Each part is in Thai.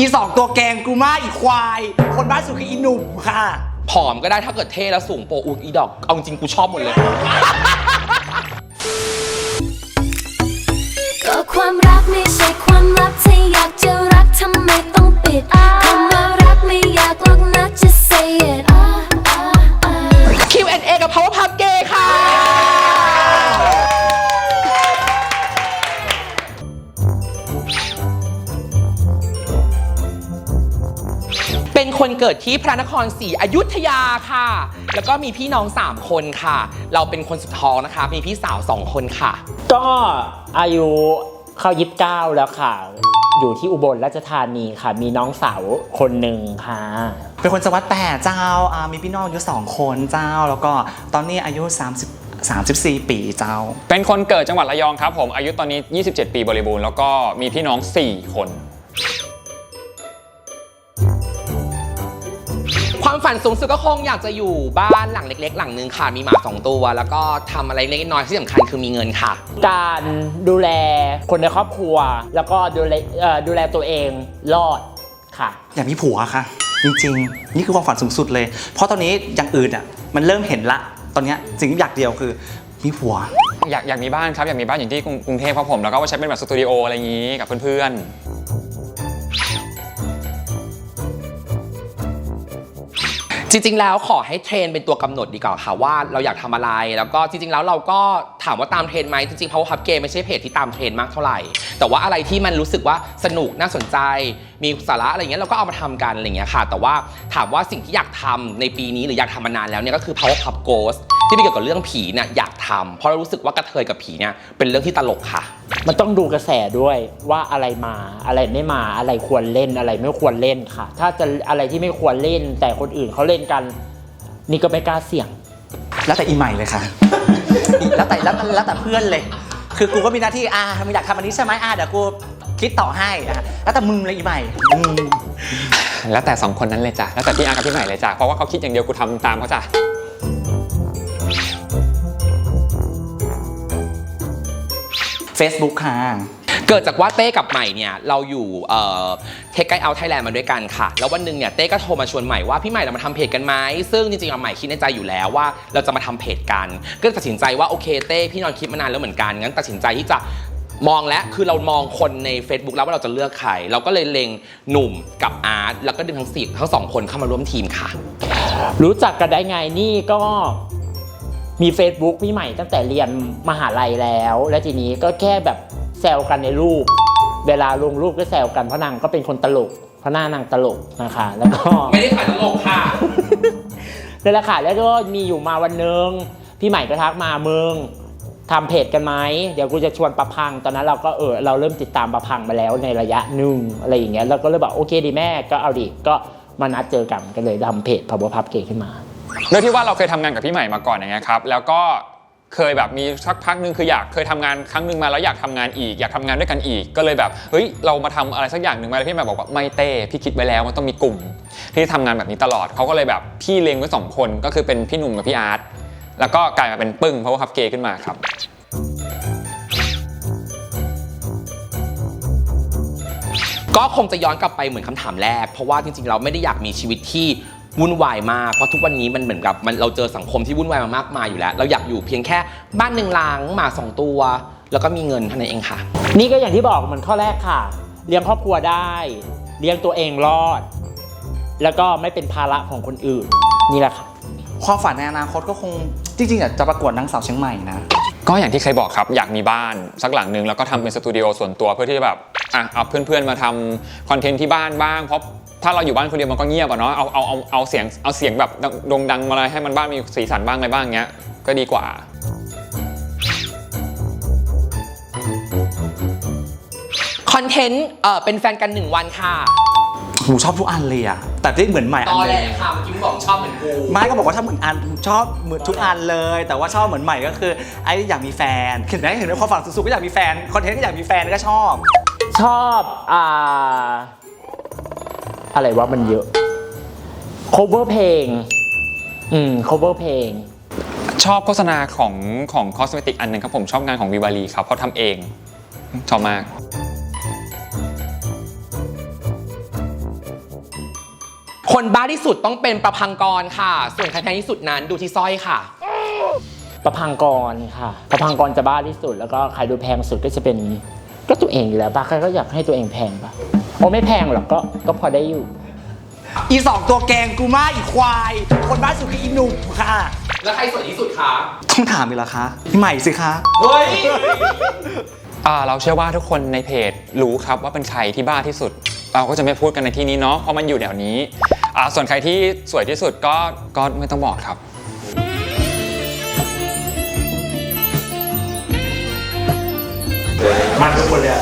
อีสองตัวแกงกูมาอีควาย คนบ้านสุดคืออีหนุ่มค่ะ ผอมก็ได้ถ้าเกิดเท่แล้วสูงโปรอุกอีดอก เอาจริงๆกูชอบหมดเลย ก็ความรักไม่ใช่ความลับถ้าอยากจะรักทำไมต้องปิดคำว่ารักไม่อยากหรอกนะ just say it อ่าอ่าอ่า Q&A กับ Power Pub คนเกิดที่พระนครศรีอยุธยาค่ะ แล้วก็มีพี่น้อง 3 คนค่ะ เราเป็นคนสุดท้องนะคะ มีพี่สาว 2 คนค่ะ ก็อายุเข้ายิบเก้าแล้วค่ะ อยู่ที่อุบลราชธานีค่ะ มีน้องสาวคนหนึ่งค่ะ เป็นคนจังหวัดแปดเจ้าอ่ามีพี่น้องอยู่สองคนเจ้า แล้วก็ตอนนี้อายุ 30 34 ปีเจ้า เป็นคนเกิดจังหวัดระยองครับผมอายุตอนนี้ 27 ปีบริบูรณ์แล้วก็มีพี่น้อง 4 คน ความฝันสูงสุดก็คงอยากจะอยู่บ้านหลังเล็ก ๆ หลังนึงค่ะ มีหมาสองตัว แล้วก็ทำอะไรเล็กๆน้อยๆที่สำคัญคือมีเงินค่ะ การดูแลคนในครอบครัว แล้วก็ดูแลเอ่อดูแลตัวเองรอดค่ะ อยากมีผัวค่ะ จริงๆ นี่คือความฝันสูงสุดเลย เพราะตอนนี้อย่างอื่นอะมันเริ่มเห็นละ ตอนเนี้ยสิ่งที่อยากเดียวคือมีผัว อยากอยากมีบ้านครับ อยากมีบ้านอย่างที่กรุงกรุงเทพครับผม แล้วก็ว่าใช้เป็นแบบสตูดิโออะไรอย่างนี้กับเพื่อนๆ จริง ๆ แล้วขอให้เทรนเป็นตัวกำหนดดีกว่าค่ะว่าเราอยากทำอะไร แล้วก็จริง ๆ แล้วเราก็ถามว่าตามเทรนไหมจริงๆ Power Pub Game ไม่ใช่เพจที่ตามเทรนมากเท่าไหร่ แต่ว่าอะไรที่มันรู้สึกว่าสนุกน่าสนใจ มีสาระอะไรเงี้ยเราก็เอามาทำกันอะไรเงี้ยค่ะ แต่ว่าถามว่าสิ่งที่อยากทำในปีนี้หรืออยากทำมานานแล้วเนี่ยก็คือ Power Pub Ghost ที่เป็นเกี่ยวกับเรื่องผีเนี่ยอยากทำเพราะเรารู้สึกว่ากระเทยกับผีเนี่ยเป็นเรื่องที่ตลกค่ะ มันต้องดูกระแสด้วยว่าอะไรมาอะไรไม่มาอะไรควรเล่นอะไรไม่ควรเล่นค่ะ ถ้าจะอะไรที่ไม่ควรเล่น แต่คนอื่นเขาเล่นกัน นี่ก็ไม่กล้าเสี่ยง แล้วแต่อีใหม่เลยค่ะ แล้วแต่แล้วแล้วแต่เพื่อนเลย คือกูก็มีหน้าที่อ่ามึงอยากทำอันนี้ใช่ไหมอ่าเดี๋ยวกูคิดต่อให้อะแล้วแต่มึงเลยอีใหม่อืม แล้วแต่2คนนั้นเลยจ้ะแล้วแต่พี่อาร์กับพี่ใหม่เลยจ้ะเพราะว่าเขาคิดอย่างเดียวกูทำตามเขาจ้ะ Facebook ค่ะ เกิดจากว่าเต้กับใหม่เนี่ยเราอยู่เทคไกเอาไทยแลนด์มาด้วยกันค่ะ แล้ววันหนึ่งเนี่ยเต้ก็โทรมาชวนใหม่ว่าพี่ใหม่เรามาทำเพจกันไหมซึ่งจริงๆอะใหม่คิดในใจอยู่แล้วว่าเราจะมาทำเพจกัน ก็เลยตัดสินใจว่าโอเคเต้พี่นอนคิดมานานแล้วเหมือนกันงั้นตัดสินใจที่จะมองแล้วคือเรามองคนใน Facebook แล้วว่าเราจะเลือกใคร เราก็เลยเล็งหนุ่มกับอาร์ตแล้วก็ดึงทั้งสี่ทั้งสองคนเข้ามาร่วมทีมค่ะ รู้จักกันได้ไงนี่ก็ มี Facebook พี่ใหม่ตั้งแต่เรียนมหาลัยแล้ว และทีนี้ก็แค่แบบแซวกันในรูป เวลาลงรูปก็แซวกันเพราะนางก็เป็นคนตลกเพราะหน้านางตลกนะคะแล้วก็ไม่ได้ถ่ายตลกค่ะนั่นแหละค่ะแล้วก็มีอยู่มาวันหนึ่งพี่ใหม่ก็ทักมามึงทำเพจกันไหมเดี๋ยวกูจะชวนประพัง ตอนนั้นเราก็เออเราเริ่มติดตามประพังมาแล้วในระยะหนึ่งอะไรอย่างเงี้ยเราก็เลยบอกโอเคดีแม่ก็เอาดิก็มานัดเจอกันก็เลยทำเพจ Power Pub Gay ขึ้นมา โดยที่ว่าเราเคยทำงานกับพี่ใหม่มาก่อนอย่างเงี้ยครับแล้วก็เคยแบบมีสักพักหนึ่งคืออยากเคยทำงานครั้งหนึ่งมาแล้วอยากทำงานอีกอยากทำงานด้วยกันอีก ก็เลยแบบเฮ้ยเรามาทำอะไรสักอย่างหนึ่งมาแล้วพี่ใหม่บอกว่าไม่เต้พี่คิดไว้แล้วมันต้องมีกลุ่ม ที่ทำงานแบบนี้ตลอดเขาก็เลยแบบพี่เลี้ยงไว้สองคนก็คือเป็นพี่หนุ่มกับพี่อาร์ตแล้วก็กลายมาเป็นปึ้งเพราะว่าฮับเกย์ขึ้นมาครับก็คงจะย้อนกลับไปเหมือนคำถามแรก เพราะว่าจริงๆ เราไม่ได้อยากมีชีวิตที่ วุ่นวายมาก เพราะทุกวันนี้มันเหมือนกับมันเราเจอสังคมที่วุ่นวายมามากมายอยู่แล้ว เราอยากอยู่เพียงแค่บ้านหนึ่งหลังหมาสองตัว แล้วก็มีเงินเท่านั้นเองค่ะ นี่ก็อย่างที่บอกเหมือนข้อแรกค่ะ เลี้ยงครอบครัวได้ เลี้ยงตัวเองรอด แล้วก็ไม่เป็นภาระของคนอื่น นี่แหละค่ะ ความฝันในอนาคตก็คงจริงๆอะจะประกวดนางสาวเชียงใหม่นะ ก็อย่างที่เคยบอกครับ อยากมีบ้านสักหลังหนึ่งแล้วก็ทำเป็นสตูดิโอส่วนตัวเพื่อที่จะแบบอะเอาเพื่อนๆมาทำคอนเทนต์ที่บ้านบ้างเพราะ ถ้าเราอยู่บ้านคนเดียวมันก็เงียบอะเนาะเอาเอาเอาเอาเสียงเอาเสียงแบบโด่งดังมาเลยให้มันบ้านมีสีสันบ้างอะไรบ้างเงี้ยก็ดีกว่า คอนเทนต์เอ่อเป็นแฟนกันหนึ่งวันค่ะหนูชอบทุกอันเลยอะแต่ที่เหมือนใหม่ตอันอหแหลนึงค่ะเมื่อกี้มึงบอกชอบเหมือนกูไม่ก็บอกว่าถ้าเหมือนอันชอบเหมือนทุกอันเลย แต่ว่าชอบเหมือนใหม่ก็คือไอ้อยากมีแฟนเห็นไหมเห็นไหมความฝันสูงๆก็อยากมีแฟนคอนเทนต์ก็อยากมีแฟนก็ชอบ ชอบ อ่า อะไรวะมันเยอะ cover เพลง อืม cover เพลง ชอบโฆษณาของของคอสเมติกอันหนึ่งครับผมชอบงานของวิวารีครับเพราะทำเองชอบมากคนบ้าที่สุดต้องเป็นประพังกรค่ะ ส่วนใครแพงที่สุดนั้นดูที่สร้อยค่ะ ประพังกรค่ะ ประพังกรจะบ้าที่สุด แล้วก็ใครดูแพงสุดก็จะเป็นก็ตัวเองอยู่แล้วปะใครก็อยากให้ตัวเองแพงปะ โอ้ไม่แพงหรอกก็ก็พอได้อยู่ อีสองตัวแกงกูมาอีควาย คนบ้านสุดคืออีหนุ่มค่ะ แล้วใครสวยที่สุดคะ ต้องถามอีกเหรอคะพี่ใหม่สิคะ เฮ้ย อ่าเราเชื่อว่าทุกคนในเพจรู้ครับว่าเป็นใครที่บ้าที่สุด เราก็จะไม่พูดกันในที่นี้เนาะเพราะมันอยู่แถวนี้อ่าส่วนใครที่สวยที่สุดก็ก็ไม่ต้องบอกครับ มันทุกคนเลยอะ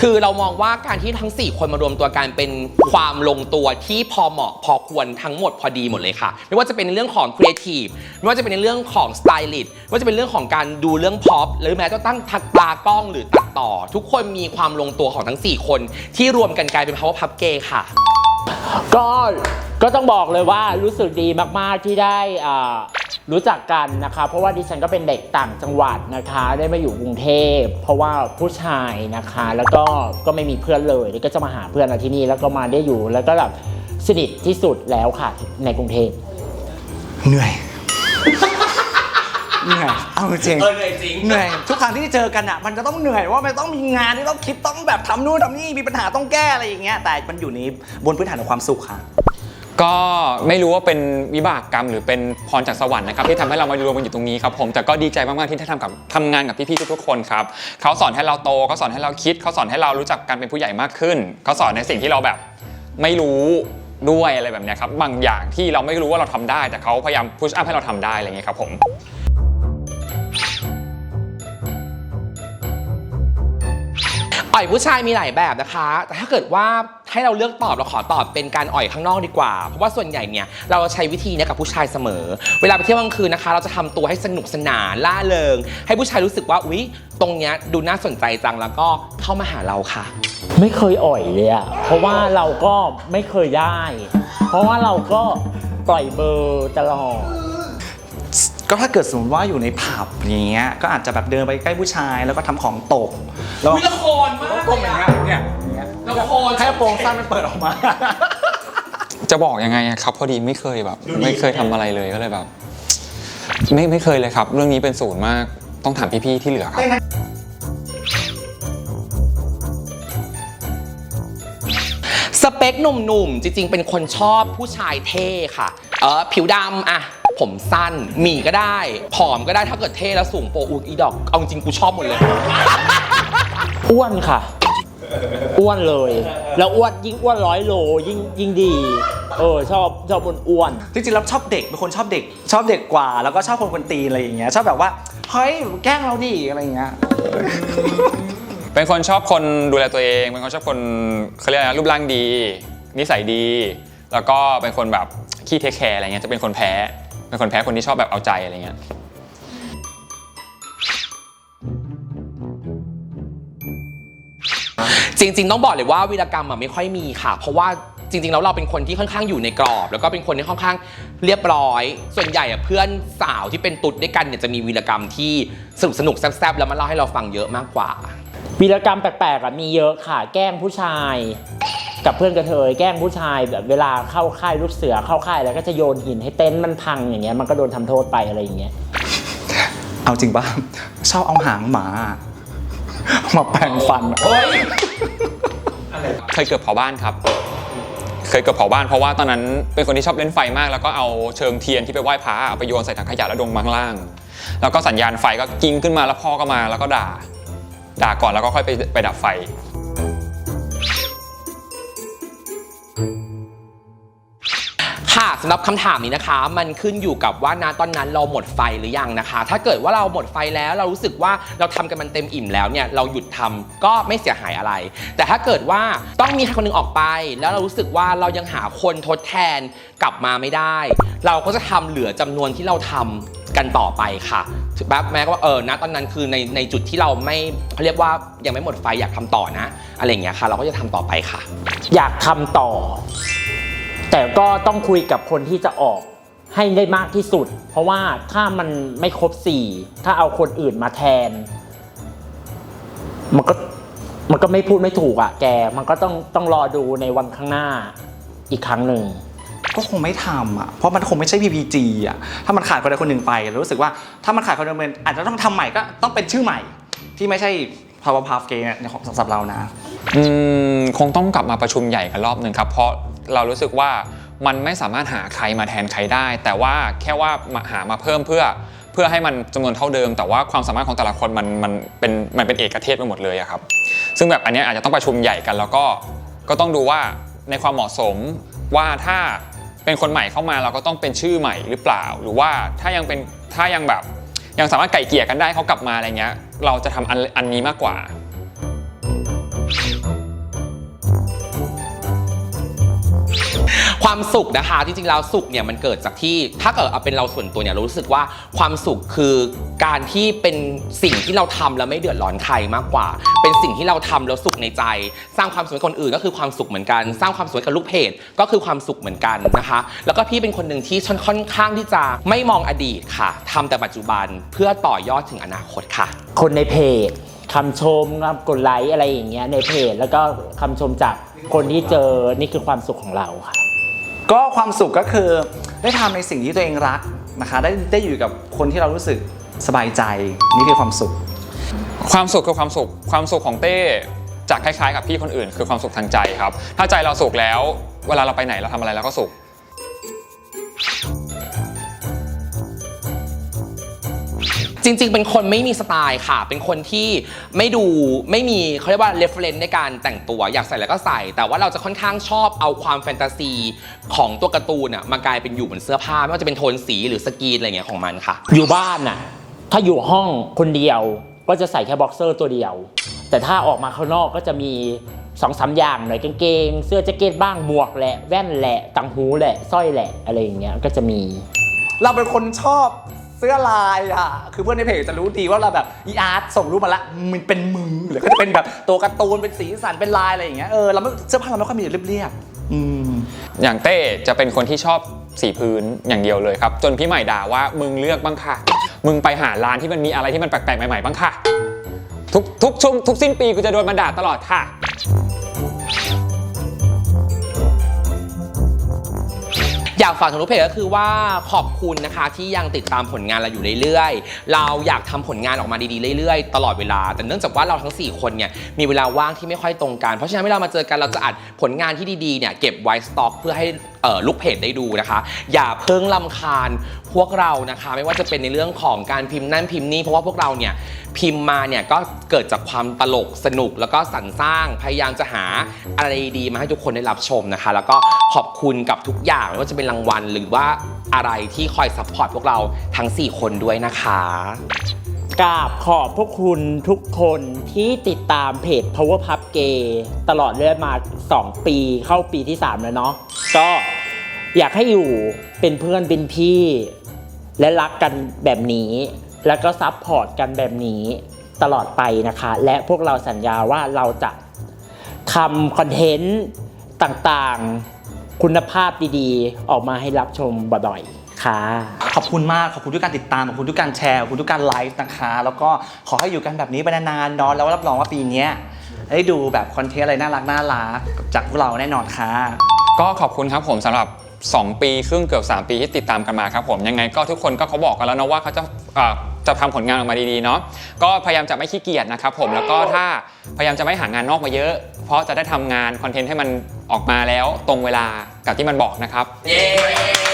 คือเรามองว่าการที่ทั้ง 4 คนมารวมตัวกันเป็นความลงตัวที่พอเหมาะพอควรทั้งหมดพอดีหมดเลยค่ะ ไม่ว่าจะเป็นเรื่องของครีเอทีฟไม่ว่าจะเป็นในเรื่องของสไตลิสต์ไม่ว่าจะเป็นเรื่องของการดูเรื่องพ็อปหรือแม้จะตั้งทักตากล้องหรือตัดต่อ ทุกคนมีความลงตัวของทั้ง 4 คน ที่รวมกันกลายเป็น power pub gay ค่ะ ก็ ก็ต้องบอกเลยว่ารู้สึกดีมาก ๆ ที่ได้อ่า รู้จักกันนะคะ เพราะว่าดิฉันก็เป็นเด็กต่างจังหวัดนะคะ ได้มาอยู่กรุงเทพ เพราะว่าผู้ชายนะคะ แล้วก็ก็ไม่มีเพื่อนเลยแล้วก็จะมาหาเพื่อนมาที่นี่แล้วก็มาได้อยู่แล้วก็แบบสนิทที่สุดแล้วค่ะในกรุงเทพเหนื่อยเหนื่อยเอาจริงเออเหนื่อยจริงเหนื่อยทุกครั้งที่เจอกันอะ มันจะต้องเหนื่อยว่ามันต้องมีงานที่ต้องคิดต้องแบบทำนู่นทำนี่มีปัญหาต้องแก้อะไรอย่างเงี้ยแต่มันอยู่ในบนพื้นฐานของความสุขค่ะ ก็ไม่รู้ว่าเป็นวิบากกรรมหรือเป็นพรจากสวรรค์นะครับที่ทำให้เรามารวมกันอยู่ตรงนี้ครับผมแต่ก็ดีใจมากๆที่ได้ทำกับทำงานกับพี่ๆทุกๆคนครับเขาสอนให้เราโตเขาสอนให้เราคิดเขาสอนให้เรารู้จักการเป็นผู้ใหญ่มากขึ้นเขาสอนในสิ่งที่เราแบบไม่รู้ด้วยอะไรแบบเนี้ยครับบางอย่างที่เราไม่รู้ว่าเราทำได้ แต่เขาพยายามพุชอัพให้เราทำได้อะไรเงี้ยครับผมอ่อยผู้ชายมีหลายแบบนะคะ แต่ถ้าเกิดว่า ให้เราเลือกตอบเราขอตอบเป็นการอ่อยข้างนอกดีกว่า เพราะว่าส่วนใหญ่เนี่ยเราใช้วิธีเนี้กับผู้ชายเสมอ เวลาไปเที่ยวกลางคืนนะคะ เราจะทำตัวให้สนุกสนานล่าเริง ให้ผู้ชายรู้สึกว่าอุ๊ยตรงเนี้ยดูน่าสนใจจังแล้วก็เข้ามาหาเราค่ะ ไม่เคยอ่อยเลยอะเพราะว่าเราก็ไม่เคยได้ เพราะว่าเราก็ปล่อยเบอร์ตลอดก็ถ้าเกิดสมมติว่าอยู่ในผับอย่างเงี้ยก็อาจจะแบบเดินไปใกล้ผู้ชายแล้วก็ทำของตกแล้วอุ๊ยละครมากก้มอย่างเงี้ยเนี่ย อย่างเงี้ยละครให้กระโปรงสั้นมันเปิดออกมา จะบอกยังไงอะครับ พอดีไม่เคยแบบ ไม่เคยทำอะไรเลยก็เลยแบบ ไม่ไม่เคยเลยครับ เรื่องนี้เป็นศูนย์มากต้องถามพี่ๆที่เหลือครับ สเปคหนุ่มๆ จริงๆ เป็นคนชอบผู้ชายเท่ค่ะ เออผิวดำอะผมสั้น หมีก็ได้ ผอมก็ได้ถ้าเกิดเท่แล้วสูงโปรอุกอีดอก เอาจริงๆกูชอบหมดเลย อ้วนค่ะ อ้วนเลย แล้วอ้วนยิ่งอ้วนร้อยโลยิ่งยิ่งดี เออชอบชอบอ้วนอ้วน จริงๆแล้วชอบเด็กเป็นคนชอบเด็ก ชอบเด็กกว่า แล้วก็ชอบคนคนตีนอะไรอย่างเงี้ยชอบแบบว่าเฮ้ยแกล้งเราดิอะไรอย่างเงี้ย เป็นคนชอบคนดูแลตัวเอง เป็นคนชอบคนเขาเรียกอะไรนะรูปร่างดี นิสัยดี แล้วก็เป็นคนแบบขี้เทคแคร์อะไรเงี้ยจะเป็นคนแพ้ เป็นคนแพ้คนที่ชอบแบบเอาใจอะไรเงี้ย จริง ๆ ต้องบอกเลยว่าวีรกรรมอะไม่ค่อยมีค่ะ เพราะว่าจริงๆแล้วเราเป็นคนที่ค่อนข้างอยู่ในกรอบ แล้วก็เป็นคนที่ค่อนข้างเรียบร้อย ส่วนใหญ่อะเพื่อนสาวที่เป็นตุ๊ดด้วยกันเนี่ยจะมีวีรกรรมที่สนุกสนุกๆแซ่บๆแล้วมาเล่าให้เราฟังเยอะมากกว่า วีรกรรมแปลกๆอะมีเยอะค่ะ แกล้งผู้ชาย กับเพื่อนกระเทยแกล้งผู้ชายแบบเวลาเข้าค่ายลูกเสือเข้าค่ายแล้วก็จะโยนหินให้เต็นท์มันพังอย่างเงี้ยมันก็โดนทำโทษไปอะไรอย่างเงี้ยเอาจริงป่ะชอบเอาหางหมา มาแปรงฟันอะ เคยเกือบเผาบ้านครับ เคยเกือบเผาบ้านเพราะว่าตอนนั้นเป็นคนที่ชอบเล่นไฟมาก แล้วก็เอาเชิงเทียนที่ไปไหว้พระเอาไปโยนใส่ถังขยะแล้วดงมังล่าง แล้วก็สัญญาณไฟก็กิ้งขึ้นมาแล้วพ่อก็มาแล้วก็ด่า ด่าก่อนแล้วก็ค่อยไปไปดับไฟำหรับคำถามนี้นะคะ มันขึ้นอยู่กับว่าณตอนนั้นเราหมดไฟหรือยังนะคะ ถ้าเกิดว่าเราหมดไฟแล้วเรารู้สึกว่าเราทำกันมันเต็มอิ่มแล้วเนี่ยเราหยุดทำก็ไม่เสียหายอะไร แต่ถ้าเกิดว่าต้องมีใครคนหนึงออกไป แล้วเรารู้สึกว่าเรายังหาคนทดแทนกลับมาไม่ได้ เราก็จะทำเหลือจำนวนที่เราทำกันต่อไปค่ะแบบแม้ว่าเออณตอนนั้นคือในในจุดที่เราไม่เขาเรียกว่ายังไม่หมดไฟอยากทำต่อนะ อะไรอย่างเงี้ยค่ะ เราก็จะทำต่อไปค่ะ อยากทำต่อ แต่ก็ต้องคุยกับคนที่จะออกให้ได้มากที่สุด เพราะว่าถ้ามันไม่ครบสี่ถ้าเอาคนอื่นมาแทน มันก็มันก็ไม่พูดไม่ถูกอะ แก มันก็ต้องต้องรอดูในวันข้างหน้าอีกครั้งหนึ่งก็คงไม่ทำอะ เพราะมันคงไม่ใช่ PPG อะ ถ้ามันขาดคนใดคนหนึ่งไปเรารู้สึกว่าถ้ามันขาดคนใดคนหนึ่งอาจจะต้องทำใหม่ก็ต้องเป็นชื่อใหม่ ที่ไม่ใช่ Power Puff Gay เนี่ยของสำหรับเรานะ อืมคงต้องกลับมาประชุมใหญ่กันรอบหนึ่งครับ เพราะ เรารู้สึกว่ามันไม่สามารถหาใครมาแทนใครได้ แต่ว่าแค่ว่ามาหามาเพิ่มเพื่อเพื่อให้มันจำนวนเท่าเดิม แต่ว่าความสามารถของแต่ละคนมันมันเป็นมันเป็นเอกเทศไปหมดเลยครับ ซึ่งแบบอันนี้อาจจะต้องประชุมใหญ่กัน แล้วก็ก็ต้องดูว่าในความเหมาะสมว่าถ้าเป็นคนใหม่เข้ามาเราก็ต้องเป็นชื่อใหม่หรือเปล่า หรือว่าถ้ายังเป็นถ้ายังแบบยังสามารถไก่เกลี่ยกันได้เขากลับมาอะไรเงี้ย เราจะทำอันอันนี้มากกว่า ความสุขนะคะ จริงๆแล้วสุขเนี่ยมันเกิดจากที่ถ้าเกิดเอาเป็นเราส่วนตัวเนี่ยเรารู้สึกว่าความสุขคือการที่เป็นสิ่งที่เราทำแล้วไม่เดือดร้อนใครมากกว่า เป็นสิ่งที่เราทำแล้วสุขในใจ สร้างความสุขให้คนอื่นก็คือความสุขเหมือนกัน สร้างความสุขกับลูกเพจก็คือความสุขเหมือนกันนะคะ แล้วก็พี่เป็นคนหนึ่งที่ค่อนข้างที่จะไม่มองอดีตค่ะทำแต่ปัจจุบันเพื่อต่อยอดถึงอนาคตค่ะ คนในเพจคำชมคำกดไลค์อะไรอย่างเงี้ยในเพจ แล้วก็คำชมจากคนที่เจอนี่คือความสุขของเราค่ะ ก็ความสุขก็คือได้ทำในสิ่งที่ตัวเองรักนะคะได้ได้อยู่กับคนที่เรารู้สึกสบายใจนี่คือความสุข ความสุขคือความสุข ความสุขของเต้จากคล้ายๆ กับพี่คนอื่น คือความสุขทางใจครับ ถ้าใจเราสุขแล้ว เวลาเราไปไหนเราทำอะไรเราก็สุข จริง ๆ เป็นคนไม่มีสไตล์ค่ะ เป็นคนที่ไม่ดูไม่มีเขาเรียกว่า reference ในการแต่งตัว อยากใส่แล้วก็ใส่ แต่ว่าเราจะค่อนข้างชอบเอาความแฟนตาซีของตัวการ์ตูนอะมากลายเป็นอยู่บนเสื้อผ้า ไม่ว่าจะเป็นโทนสีหรือสกรีนอะไรเงี้ยของมันค่ะ อยู่บ้านน่ะ ถ้าอยู่ห้องคนเดียวก็จะใส่แค่บ็อกเซอร์ตัวเดียว แต่ถ้าออกมาข้างนอกก็จะมีสองสามอย่างหน่อยกางเกง เสื้อแจ็คเก็ตบ้างหมวกแหละ แว่นแหละตังหูแหละสร้อยแหละอะไรอย่างเงี้ยก็จะมี เราเป็นคนชอบ เสื้อลายอะ คือเพื่อนในเพจจะรู้ดีว่าเราแบบอีอาร์ตส่งรูปมาละมันเป็นมึงหรือก็จะเป็นแบบตัวการ์ตูนเป็นสีสันเป็นลายอะไรอย่างเงี้ยเออเราไม่เสื้อผ้าเราไม่ค่อยมีเรียบๆอืมอย่างเต้จะเป็นคนที่ชอบสีพื้นอย่างเดียวเลยครับ จนพี่ใหม่ด่าว่ามึงเลือกบ้างค่ะ มึงไปหาร้านที่มันมีอะไรที่มันแปลกๆใหม่ๆบ้างค่ะ ทุกทุกช่วงทุกสิ้นปีกูจะโดนมันด่าตลอดค่ะ อยากฝากถึงลูกเพจก็คือว่าขอบคุณนะคะที่ยังติดตามผลงานเราอยู่เรื่อยๆ เราอยากทำผลงานออกมาดีๆเรื่อยๆ ตลอดเวลา แต่เนื่องจากว่าเราทั้ง 4 คนเนี่ยมีเวลาว่างที่ไม่ค่อยตรงกัน เพราะฉะนั้นเวลามาเจอกันเราจะอัดผลงานที่ดีๆเนี่ยเก็บไว้สต็อกเพื่อให้ลูกเพจได้ดูนะคะ อย่าเพิ่งลำคาญพวกเรานะคะ ไม่ว่าจะเป็นในเรื่องของการพิมพ์นั่นพิมพ์นี่เพราะว่าพวกเราเนี่ยพิมพ์มาเนี่ยก็เกิดจากความตลกสนุกแล้วก็สรรสร้างพยายามจะหาอะไรดีมาให้ทุกคนได้รับชมนะคะ แล้วก็ขอบคุณกับทุกอย่างไม่ว่าจะเป็นรางวัลหรือว่าอะไรที่คอยซัพพอร์ตพวกเราทั้ง 4 คนด้วยนะคะ กราบขอบพวกคุณทุกคนที่ติดตามเพจ Power Pub Gay ตลอดเรื่อยมา 2 ปีเข้าปีที่ 3 แล้วเนาะก็อยากให้อยู่เป็นเพื่อนเป็นพี่ และรักกันแบบนี้ แล้วก็ซับพอร์ตกันแบบนี้ตลอดไปนะคะ และพวกเราสัญญาว่าเราจะทำคอนเทนต์ต่างๆ คุณภาพดีๆ ออกมาให้รับชมบ่อยๆ ค่ะ ขอบคุณมากขอบคุณทุกการติดตามขอบคุณทุกการแชร์ขอบคุณทุกการไลฟ์นะคะ แล้วก็ขอให้อยู่กันแบบนี้ไปนานๆเนอนแล้วรับรองว่าปีเนี้ยได้ดูแบบคอนเทนต์อะไรน่ารักน่ารักจากพวกเราแน่นอนค่ะ ก็ขอบคุณครับผมสำหรับ 2 ปีครึ่งเกือบ 3 ปีที่ติดตามกันมาครับผมยังไงก็ทุกคนก็เขาบอกกันแล้วนะว่าเขาจะอ่าจะทำผลงานออกมาดีๆเนาะก็พยายามจะไม่ขี้เกียจนะครับผมแล้วก็ถ้าพยายามจะไม่หางานนอกมาเยอะ เพราะจะได้ทำงานคอนเทนต์ให้มันออกมาแล้วตรงเวลากับที่มันบอกนะครับก็ค